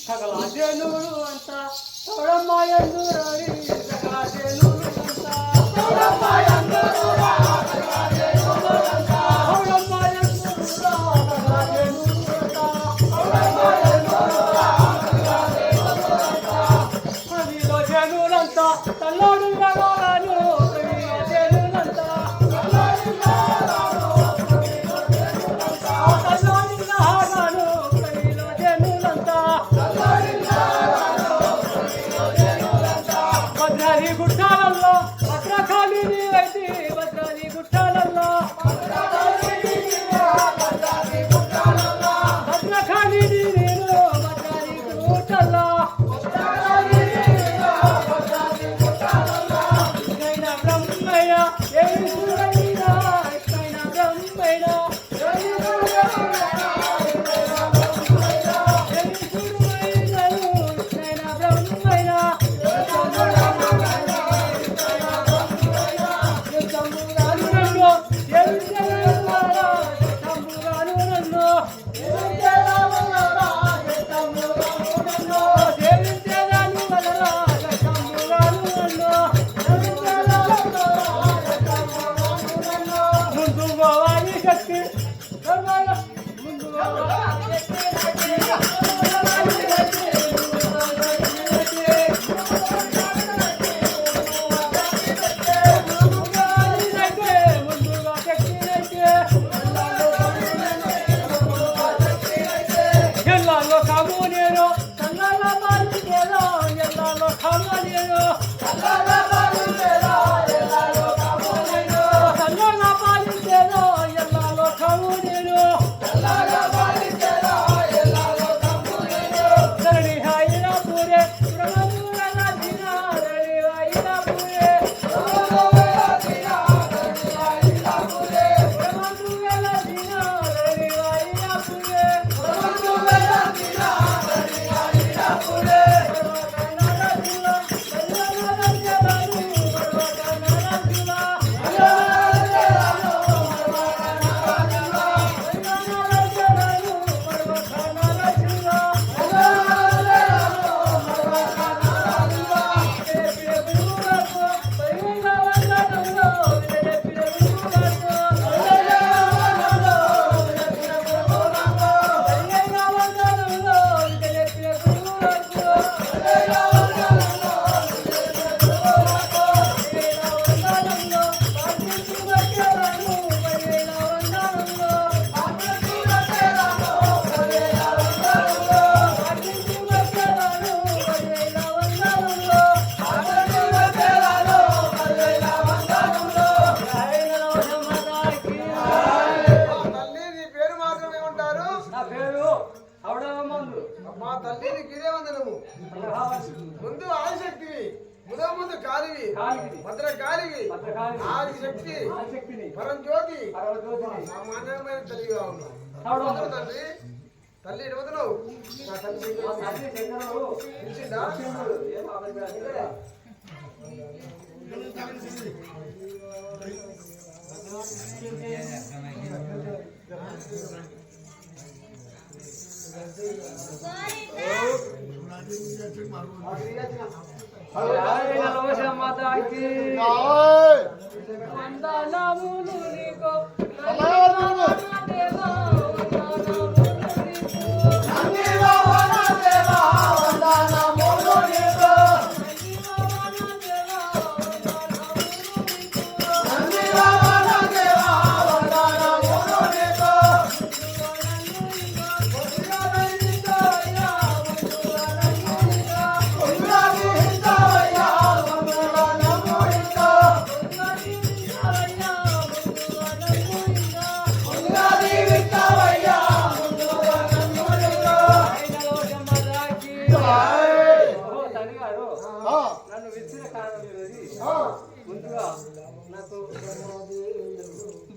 సకలాసేనూరు అంతా సౌడమ్మాయ సకలాసేనూరు అంతా సౌడమ్మాయ భద్రకాళివి. ఆది శక్తి పరంజ్యోతి. సామాన్యమైన తల్లిగా ఉన్నావు. తండ్రి తల్లి? ఇడవదలవు తెలిసిందా వందనములు నీకో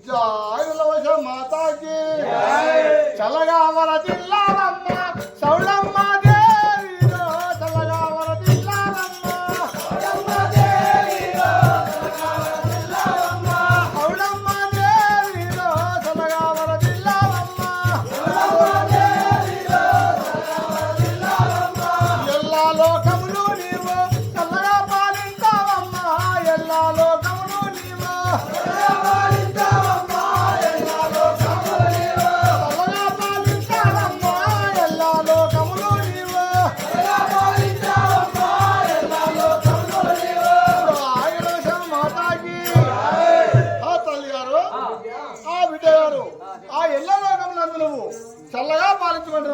జాయ్ మాతాకి. చల్లగా వర జిల్లా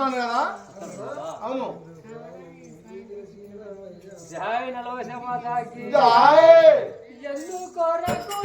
చదవాలి కదా? అవును. జై నలవ సమాజాకి జై కొరకు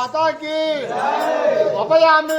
మాతాకి. అభయాన్ని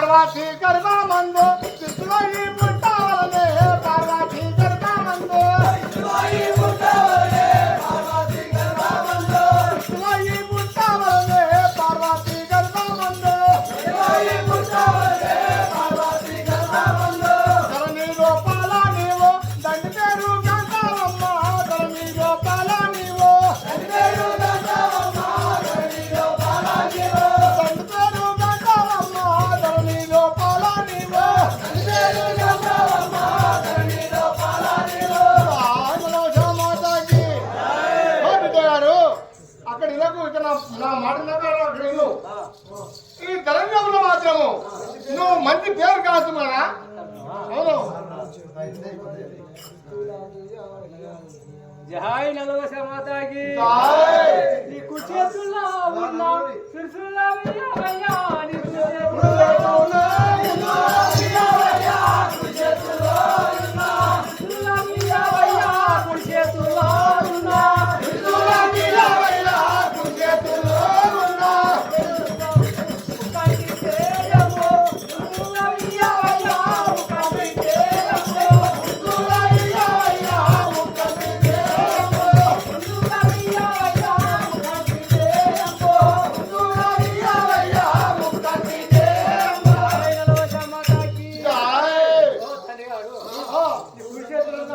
करवा से करवा मन జహాయ్ నలవ సమాతాకి ఈ చేతుల్లో ఉన్న సిరుసు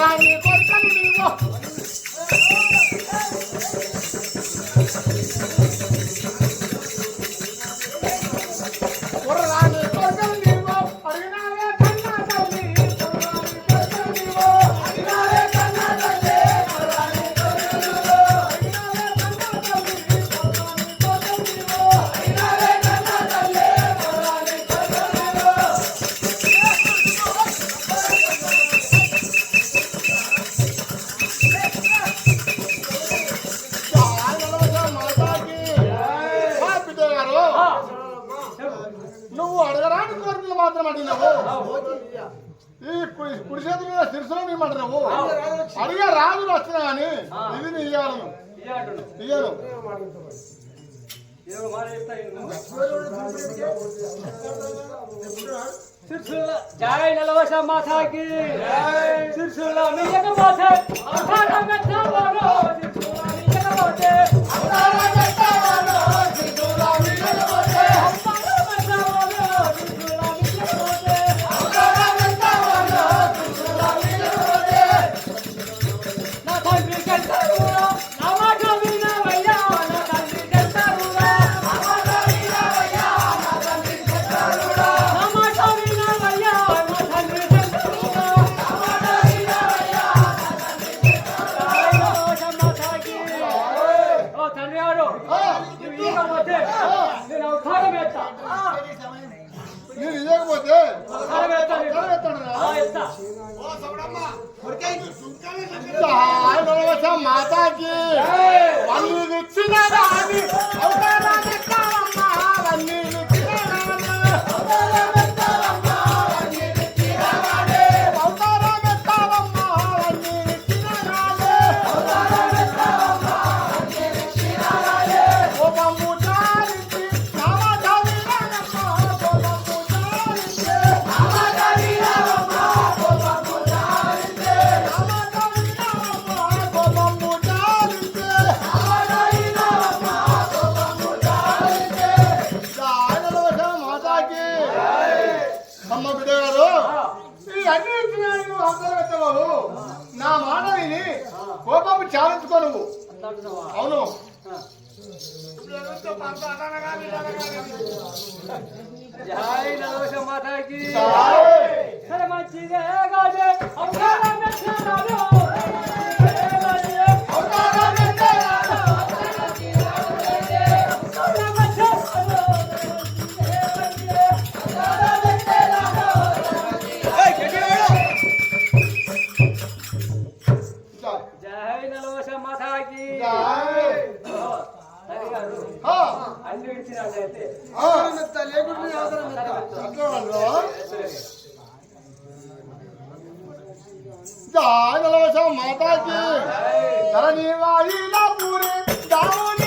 రాగి కొట్టని నీవో నువ్వు అడగరాని కోరికలు మాత్రం అడిగినావు. ఈ కుడి చేతి మీద శిరసులో మేమంటున్నావు అడిగే రాదు వచ్చినా కానీ ఇది నీ ఇయ్యాలను ఇయ్యను జై నలవశ జై నరోష మాతాకి సరే మంచిదే కాదే माता की करणी वाली ना पूरे गाँव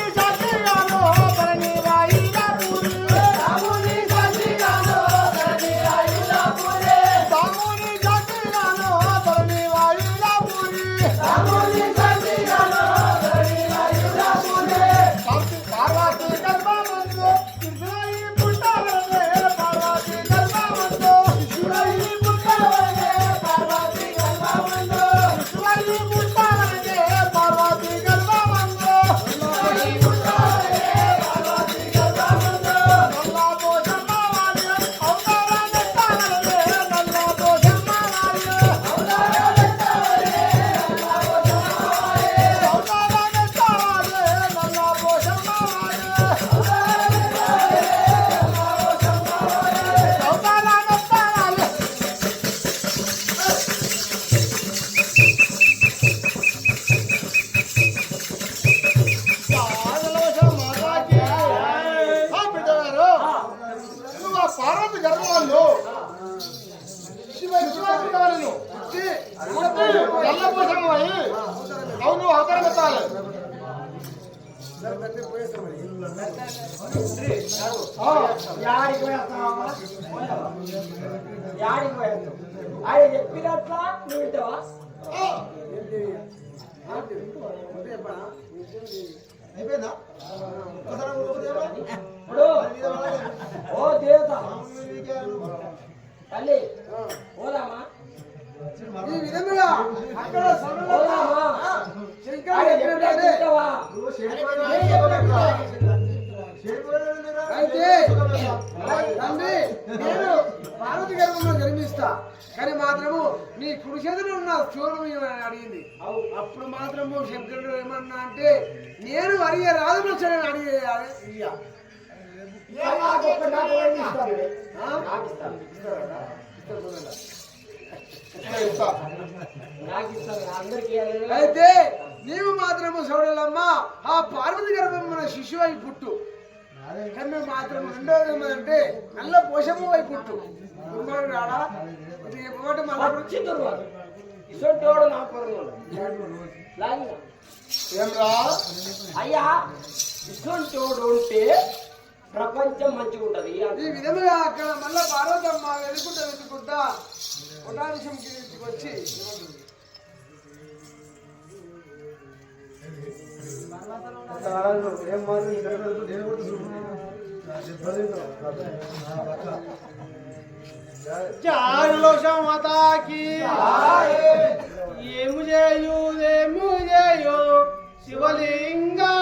ఆయన చెప్పినట్ల నువ్వు వింటావా ఇప్పుడు ఓ దేవత తల్లి పోదామా ఈ విధంగా అక్కడ సమయంలో అయితే తండ్రి నేను పార్వతి గర్భంలో జన్మిస్తా. కానీ మాత్రము నీ కుడి చేతిలో ఉన్న చూడము అడిగింది? అప్పుడు మాత్రము శబ్దుడు ఏమన్నా అంటే నేను అడిగే రాజు అని అడిగే అయితే నీవు మాత్రము చూడాలమ్మా ఆ పార్వతి గర్భం మన శిశువు అయి పుట్టు. కానీ మేము మాత్రం రెండోది ఏమంటే నల్ల పోషము రాడా ఇది మళ్ళీ నా ఏమ్రా? అయ్యా ఉంటే ప్రపంచం మంచిగా ఉంటది. ఈ విధముగా అక్కడ మళ్ళా పార్వతమ్మ వెతుకుంటా వెతుకుంటా కొట్టా విషయం వచ్చి జానులో మాతాకి ఏము చేయు ఏము చేయు శివలింగా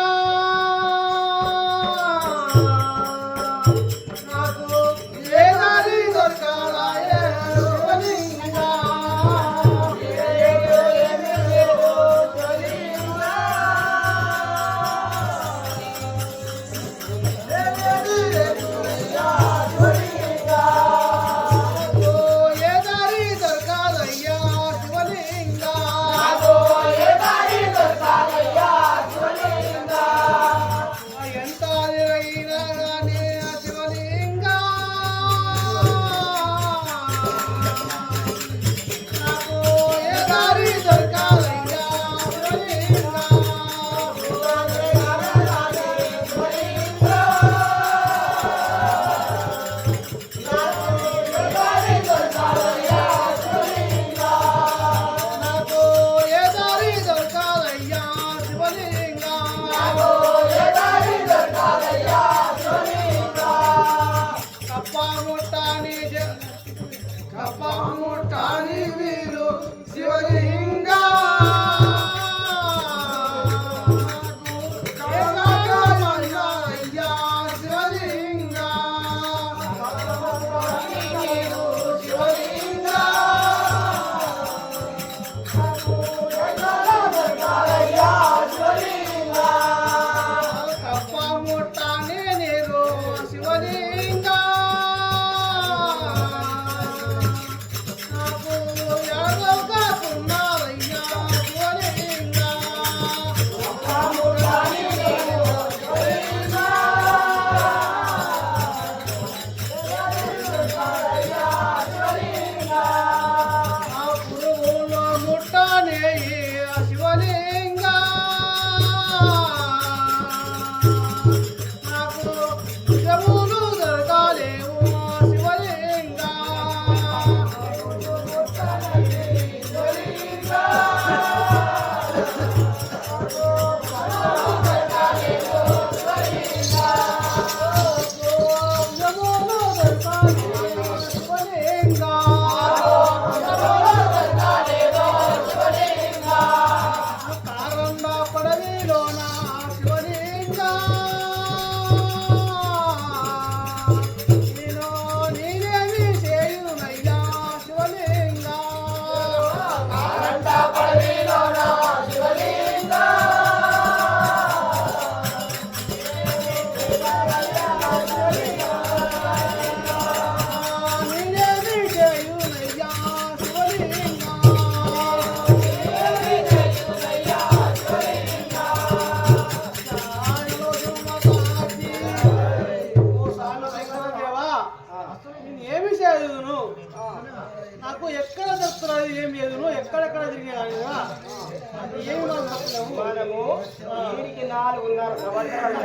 వీరికి నాలుగున్నర సంవత్సరాల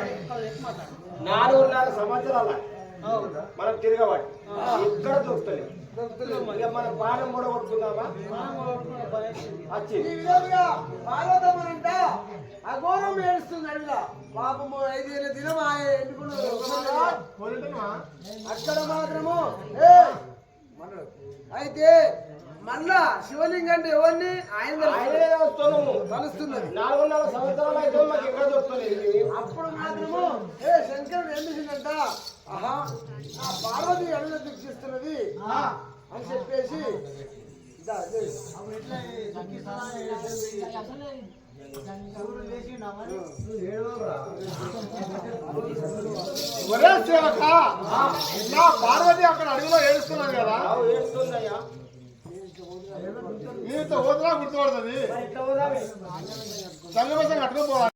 నాలుగున్నర సంవత్సరాల. మనం తిరగబడి ఇక్కడ దొరుకుతుంది ఇక మన పానం కూడా కొట్టుకుందామా. వచ్చి అఘోరం ఏడుస్తుంది అడిగా పాపము ఐదేళ్ళ దినం ఆ ఎన్నుకున్న పోయింటున్నా అక్కడ మాత్రము. అయితే మళ్ళా శివలింగం అంటే ఎవరిని? ఆయన కలుస్తున్నది నాలుగున్నర సంవత్సరాలు అయితే మాకు ఎక్కడ దొరుకుతుంది అప్పుడు మాత్రము ఏ శంకరుడు ఏం చేసిందంట ఆహా నా పార్వతి అడుగు దీక్షిస్తున్నది? అని చెప్పేసి ఇదా, ఇదే. ఒరే సేవక నా పార్వతి అక్కడ అడుగులో ఏడుస్తున్నది కదా. ఏడుస్తుందయ్యా. నీతో ఓదరా గుర్తుపడుతుంది. సంగమసం కట్టుకోపోవాలి